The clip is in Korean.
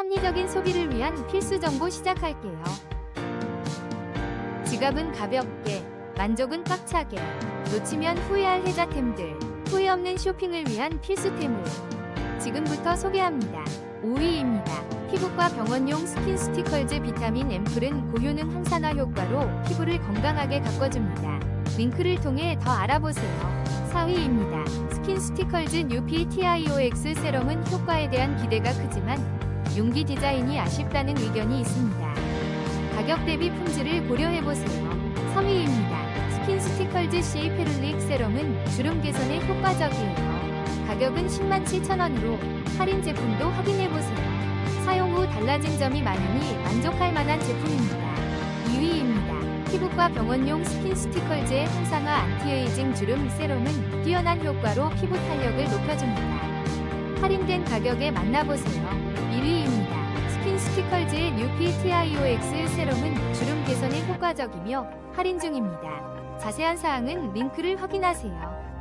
합리적인 소비를 위한 필수 정보 시작할게요. 지갑은 가볍게, 만족은 꽉차게, 놓치면 후회할 혜자템들, 후회 없는 쇼핑을 위한 필수템을 지금부터 소개합니다. 5위입니다. 피부과 병원용 스킨 스티컬즈 비타민 앰플은 고효능 항산화 효과로 피부를 건강하게 가꿔줍니다. 링크를 통해 더 알아보세요. 4위입니다. 스킨 스티컬즈 뉴피 TIOX 세럼은 효과에 대한 기대가 크지만 용기 디자인이 아쉽다는 의견이 있습니다. 가격 대비 품질을 고려해보세요. 3위입니다. 스킨 스티컬즈 C 페룰릭 세럼은 주름 개선에 효과적이에요. 가격은 10만 7천원으로 할인 제품도 확인해보세요. 사용 후 달라진 점이 많으니 만족할 만한 제품입니다. 2위입니다. 피부과 병원용 스킨 스티컬즈의 항산화 안티에이징 주름 세럼은 뛰어난 효과로 피부 탄력을 높여줍니다. 할인된 가격에 만나보세요. 1위입니다. 스킨 스티컬즈의 뉴피 TIOX 세럼은 주름 개선에 효과적이며 할인 중입니다. 자세한 사항은 링크를 확인하세요.